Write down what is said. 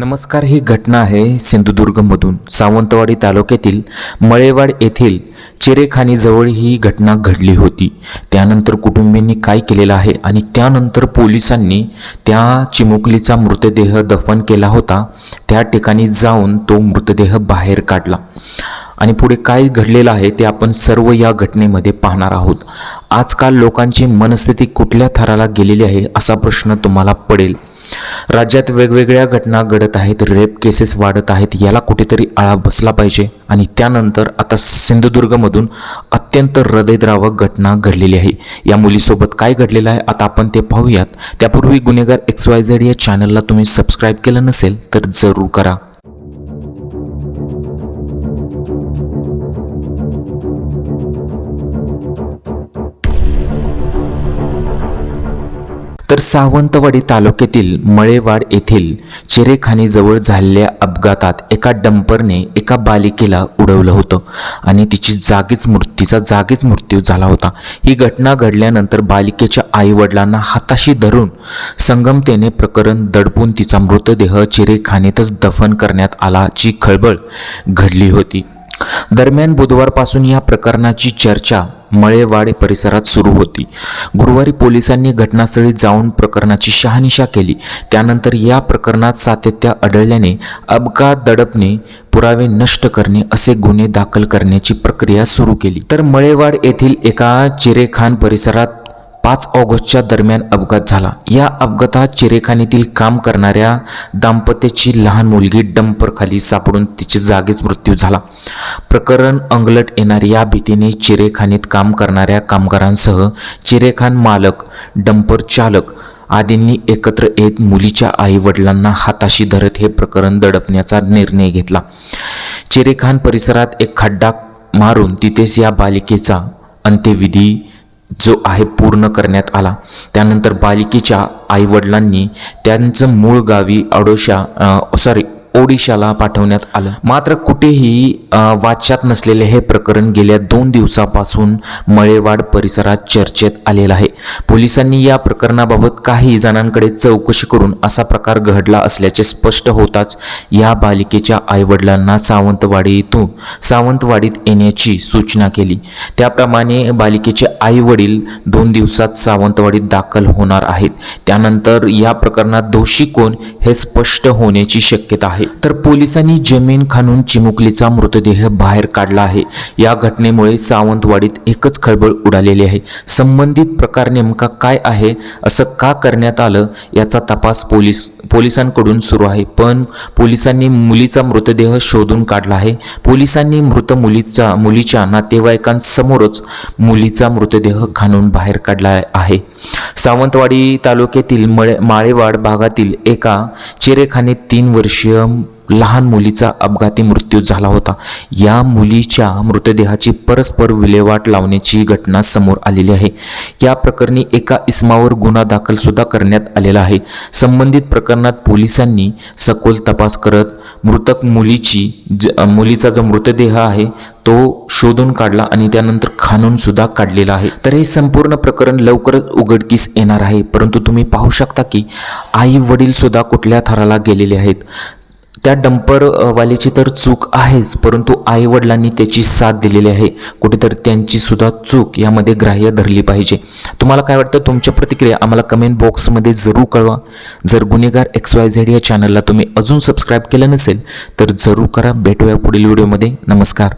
नमस्कार ही घटना आहे सिंधुदुर्गमधून सावंतवाडी तालुक्यातील मळेवाड येथील चिरेखानीजवळ ही घटना घडली होती. त्यानंतर कुटुंबियांनी काय केलेलं आहे आणि त्यानंतर पोलिसांनी त्या चिमुकलीचा मृतदेह दफन केला होता. त्या ठिकाणी जाऊन तो मृतदेह बाहेर काढला. आणि पुढे काय घडलेलं आहे ते आपण सर्व या घटनेमध्ये पाहणार आहोत. आजकाल लोकांची मनस्थिती कुठल्या थराला गेलेली आहे असा प्रश्न तुम्हाला पडेल. राज्यात वेगवेगळ्या घटना घडत आहेत रेप केसेस वाढत आहेत याला कुठेतरी आळा बसला पाहिजे. आणि त्यानंतर आता सिंधुदुर्गमधून अत्यंत हृदयद्रावक घटना घडलेली आहे. या मुलीसोबत काय घडलेलं आहे आता आपण ते पाहूयात. त्यापूर्वी गुन्हेगार एक्स वाय झेड या चॅनलला तुम्ही सबस्क्राईब केलं नसेल तर जरूर करा. तर सावंतवाडी तालुक्यातील मळेवाड येथील चिरेखानीजवळ झालेल्या अपघातात एका डंपरने एका बालिकेला उडवलं होतं आणि तिची जागीच मृत्यूचा जागीच मृत्यू झाला होता. ही घटना घडल्यानंतर बालिकेच्या आईवडिलांना हाताशी धरून संगमतेने प्रकरण दडपून तिचा मृतदेह चिरेखानीतच दफन करण्यात आलाची खळबळ घडली होती. दरम्यान बुधवारपासून या प्रकरणाची चर्चा मळेवाडे परिसरात सुरू होती. गुरुवारी पोलिसांनी घटनास्थळी जाऊन प्रकरणाची शहानिशा केली. त्यानंतर या प्रकरणात सातत्य आढळल्याने अपघात दडपणे पुरावे नष्ट करणे असे गुन्हे दाखल करण्याची प्रक्रिया सुरू केली. तर मळेवाड येथील एका चिरेखान परिसरात पाच ऑगस्टच्या दरम्यान अपघात झाला. या अपघातात चिरेखानीतील काम करणाऱ्या दाम्पत्याची लहान मुलगी डंपरखाली सापडून तिचे जागीच मृत्यू झाला. प्रकरण अंगलट येणार या भीतीने चिरेखानीत काम करणाऱ्या कामगारांसह चिरेखान मालक डंपर चालक आदींनी एकत्र येत मुलीच्या आईवडिलांना हाताशी धरत हे प्रकरण दडपण्याचा निर्णय घेतला. चिरेखान परिसरात एक खड्डा मारून तिथेच या बालिकेचा अंत्यविधी जो आहे पूर्ण करण्यात आला. त्यानंतर बालिकेच्या आईवडिलांनी त्यांचं मूळ गावी अडोशा सॉरी ओडिशाला पाठवण्यात आलं. मात्र कुठेही वाच्यात नसलेले हे प्रकरण गेल्या दोन दिवसापासून मळेवाड परिसरात चर्चेत आलेलं आहे. पोलिसांनी या प्रकरणाबाबत काही जणांकडे चौकशी करून असा प्रकार घडला असल्याचे स्पष्ट होताच या बालिकेच्या आईवडिलांना सावंतवाडीतून सावंतवाडीत येण्याची सूचना केली. त्याप्रमाणे बालिकेचे आई वडील दोन दिवसात सावंतवाडीत दाखल होणार आहेत. त्यानंतर या प्रकरणात दोषी कोण हे स्पष्ट होण्याची शक्यता आहे. तर पोलिसांनी जमीन खाणून चिमुकलीचा मृतदेह बाहेर काढला आहे. या घटनेमुळे सावंतवाडीत एकच खळबळ उडालेली आहे. संबंधित प्रकार नेमका काय आहे असं का करण्यात आलं याचा तपास पोलीस पोलिसांकडून सुरू आहे. पण पोलिसांनी मुलीचा मृतदेह शोधून काढला आहे. पोलिसांनी मृत मुलीचा मुलीच्या नातेवाईकांसमोरच मुलीचा मृतदेह खाणून बाहेर काढला आहे. सावंतवाडी तालुक्यातील मळे माळेवाड भागातील एका चिरेखाने तीन वर्षीय लहान मुलीचा अपघाती मृत्यू झाला होता. या मुलीच्या मृतदेहाची परस्पर विल्हेवाट लावण्याची घटना समोर आलेली आहे. या प्रकरणी एका इस्मावर गुन्हा दाखल सुद्धा करण्यात आलेला आहे. संबंधित प्रकरणात पोलिसांनी सखोल तपास करत मृतक मुलीची ज मुलीचा जो मृतदेह आहे तो शोधून काढला आणि त्यानंतर खाणून सुद्धा काढलेला आहे. तर हे संपूर्ण प्रकरण लवकरच उघडकीस येणार आहे. परंतु तुम्ही पाहू शकता की आई वडील सुद्धा कुठल्या थराला गेलेले आहेत. त्या डंपरवाल्याची तर चूक आहेच परंतु आई वडिलांनी त्याची साथ दिलेली आहे. कुठेतरी त्यांची सुद्धा चूक यामध्ये ग्राह्य धरली पाहिजे. तुम्हाला काय वाटतं? तुमच्या प्रतिक्रिया आम्हाला कमेंट बॉक्समध्ये जरूर कळवा. जर गुन्हेगार एक्स वाय झेड या चॅनलला तुम्ही अजून सबस्क्राईब केलं नसेल तर जरूर करा. भेटूया पुढील व्हिडिओमध्ये नमस्कार.